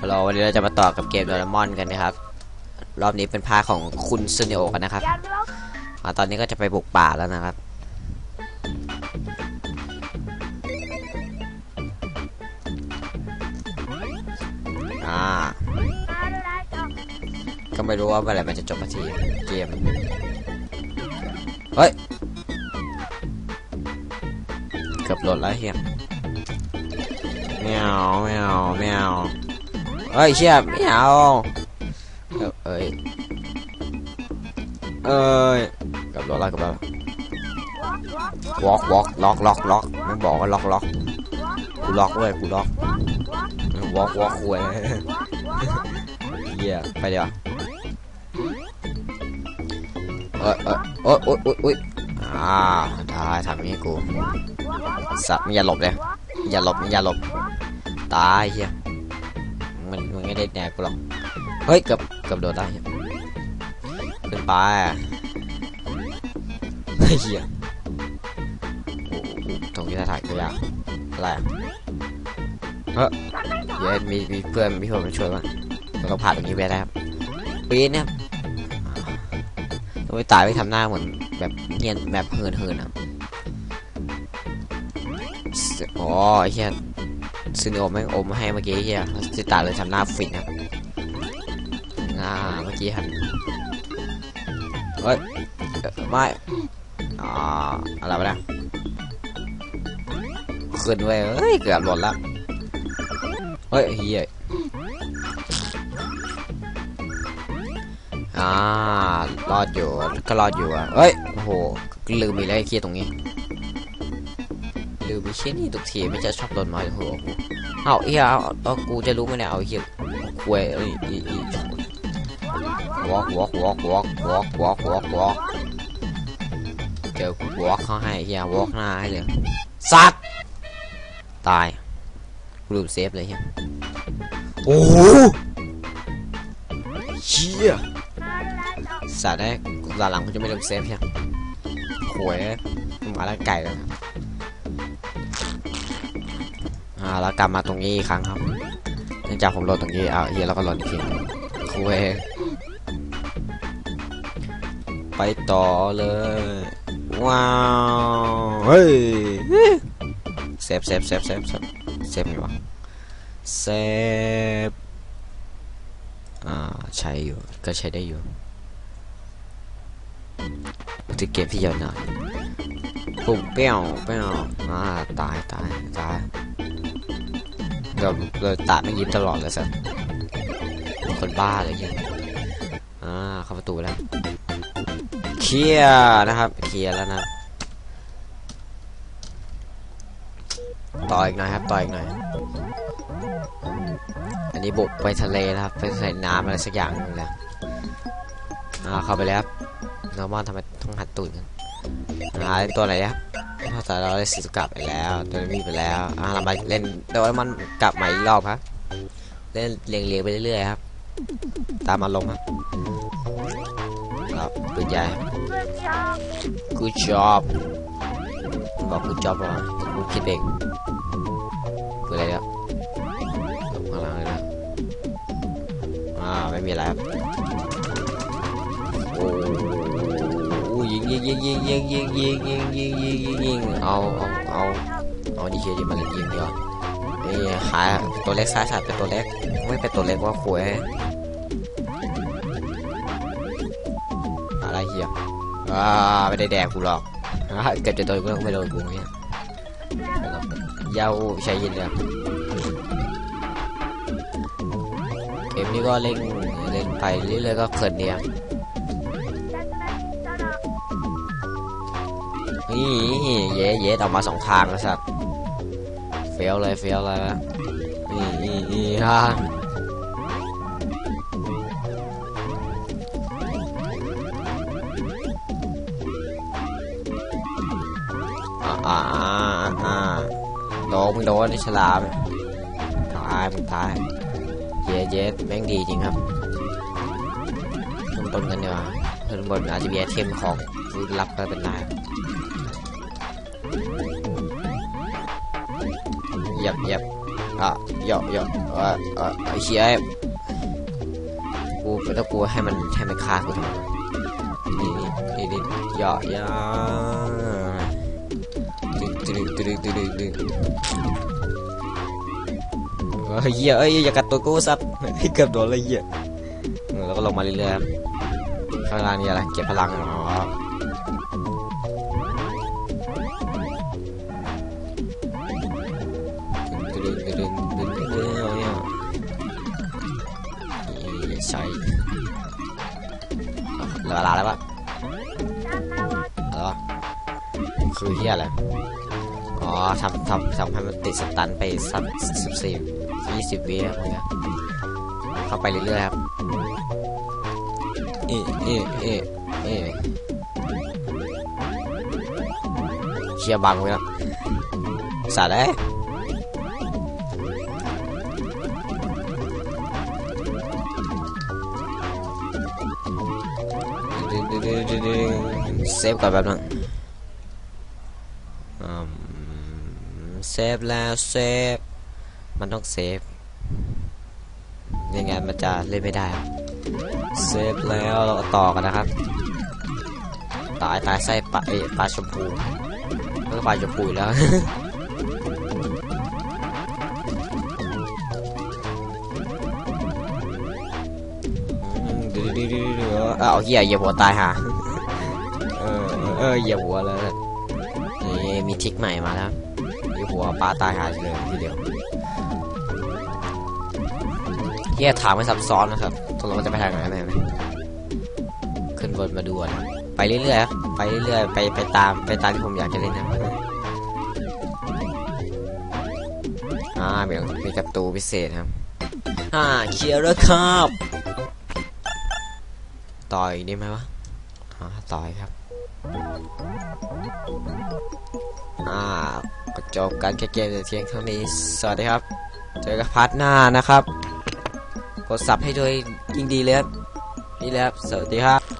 ฮัลโหลวันนี้เราจะมาต่อกับเกมโดเรมอนกันนะครับ รอบนี้เป็นภาของคุณซูเนโอกันนะครับอ่าตอนนี้ก็จะไปบุกป่าแล้วนะครับ อ่า ก็ไม่รู้ว่าเมื่อไหร่มันจะจบสักทีเกม เฮ้ย เกือบหล่นแล้วเฮียไม่เอาไม่เอาไม่เอา เฮ้ยเชี่ยไม่เอาเอ้ยเอ้ยกับหล่นแล้วเกับหล่นวอล์กวอล์กล็อกล็อกล็อกไม่บอกว่าล็อกล็อกกูล็อกเว้ยกูล็อกวอล์กวอล์กคุยเฮียไปเดี๋ยวเอยเอยโอ๊ยโอ๊ยโอ๊ยโอ๊ยอ่าได้ทำย่างนี้กูสัตว์มึงอย่าหลบเลยอย่าหลบอย่าหลบตายเฮีย ไม่ได้แนกกูหรอก เฮ้ยเกือบเกือบโดนได้ขึ้นไปเฮ้ยเฮียตรงนี้ถ่ายกูยากอะไรอะเฮ้ยเย็นมีมีเพื่อนมีเพื่อนมาช่วยมั้ยเราผ่านตรงนี้ไปได้ครับปีนเนี่ยต้องไปตายไปทำหน้าเหมือนแบบเงียนแบบเหินเหินๆอะอ๋อไอ้เฮีย ซึนโอมแม่งอมให้เมื่อกี้เฮียสิตาเลยทำหน้าฟินครับอ่าเมื่อกี้หันเฮ้ยไม่อ่าอะไรวะเนี่ยขึ้นเว้ยเฮ้ยเกือบหล่นละเฮ้ยเฮียอ่ารอดอยู่ก็รอดอยู่อะเฮ้ยโอ้โหลืมอีกแล้วไอ้เคียตรงนี้ ลืมไปเช่นนี่ทุกทีไม่จะชอบโดนไม้หัวกูเอาเฮียเอาเอากูจะรู้ไหมเนี่ยเอาเฮียควยอ้ยอีอี walk walk walk walk walk walk walk walk เจอกู walk เขาให้เฮีย walk หน้าให้เลยสัตว์ตายกูลืมเซฟเลยเฮียโอ้โหเชี่ยสัตว์ได้หลังๆกูจะไม่ลืมเซฟเฮียหวยมาแล้วไก่แล้ว อ่าแล้วกลับมาตรงนี้อีกครั้งครับเนื่องจากผมโหลดตรงนี้เอาเฮียแล้วก็โหลดอีกทีคุยไปต่อเลย ว้าว เฮ้ยเซฟเซฟเซฟเซฟเซฟเซฟไงวะเซฟอ่าใช้อยู่ ก็ใช้ได้อยู่ถึงเกมที่ยาวนานปุ่มเปี้ยวเปี้ยวอ่าตายตายตาย เราเราตาไม่ยิ้มตลอดเลยสัสคนบ้าเลยยังอ่าเข้าประตูแล้วเคลียร์นะครับเคลียร์แล้วนะต่ออีกหน่อยครับต่ออีกหน่อยอันนี้บุกไปทะเลนะครับไปใส่น้ำอะไรสักอย่างนึงแล้วอ่าเข้าไปแล้วครับน้องมอนทำไมต้องหัดตูดกันอ่าตัวไหนครับ ภาษาเราได้สิสกลับไปแล้วตัวนี้ไปแล้วอ่าเรามาเล่นโดยมันกลับมาอีกรอบครับเล่นเรียงเรียงๆไปเรื่อยๆครับ ตามอารมณ์ครับครับปืนใหญ่ good job บอก good job ว่ากูคิดเองปืนอะไรเนี่ยลงข้างล่างเลยนะอ่าไม่มีอะไรครับ ยิงยิงยิงยิงยิงยิงยิงยิงยิงยิงยิงเอาเอาเอาเอาดีเคียดีมาเลยยิงเดียวเอ้ยหาตัวเล็กซ้ายสัตว์เป็นตัวเล็กไม่เป็นตัวเล็กว่าคุยอะไรเหี้ยอ่าไม่ได้แดกกูหรอกอ่าเกิดจะโดนกูไม่โดนกูเนี่ยยาวใช้ยินเลยเกมนี้ก็เล่นเล่นไปเรื่อยๆก็เพลินดีครั นี่เย้เย้ออกมาสองทางแล้วสัตว์เฟลเลยเฟลเลยนี่นี่นี่ฮะอ่าอ่าอ่าโดนมึงโดนไอ้ฉลามตายมึงตายเย้เย้แม่งดีจริงครับขึ้นบนกันดีกว่าขึ้นบนอาจจะมีไอเทมของรูลับก็เป็นได้หยียบหยียบอะเยอะเยอะเออเออไอเชียกูเป็นตะกูให้มันให้มันฆ่ากูนี่นี่นี่หยอะเยอะดึงดึงดึงดึงดึงดึงเฮ้ยเหี้ยอ้ยอย่ากัดตัวกูสัตว์ให้เกือบโดนเลยเหี้ยเออแล้วก็ลงมาเรื่อยๆ ข้างล่างนี่อะไรเก็บพลังอ๋อดึงดึงดึงดึงดึงเอาเนี่ยใช่เหลือเวลาแล้วปะเหรอคือเฮียอะไรอ๋อทำทำทำให้มันติดสตันไปสักสิบสี่ยี่สิบวิครับเนี่ยเข้าไปเรื่อยๆครับ เอะเอะเอะเอะเชียบังไว้แล้วสัตว์เอ้ยเซฟก่อนแป๊บนึงอืมเซฟแล้วเซฟ มันต้องเซฟยังไงมันจะเล่นไม่ได้ เซฟแล้วเราต่อกันนะครับ ตายตายไส้ปลาเอปลาชมพูแล้วก็ปลาชมพูแล้วอืมดูดูดูดูดูเออเอาเหี้ยเหยียบหัวตายห่าเออเออเหยียบหัวเลยนี่มีทิกใหม่มาแล้วเหยียบหัวปลาตายหาเลยทีเดียวเหี้ยถามไม่ซับซ้อนนะครับ ตกลงมันจะไปทางไหนไหมขึ้นบนมาดูก่อนไปเรื่อยๆครับไปเรื่อยๆไปไปตามไปตามที่ผมอยากจะเล่นนะอ่ามีมีกับตูพิเศษครับอ่าเคลียร์แล้วครับต่อยได้ไหมวะอ่าต่อยครับอ่าก็จบการแค่เกมแต่เพียงเท่านี้ สวัสดีครับ เจอกับพาร์ทหน้านะครับ กดซับให้ด้วยยิ่งดีเลยครับนี่แหละครับสวัสดีครับ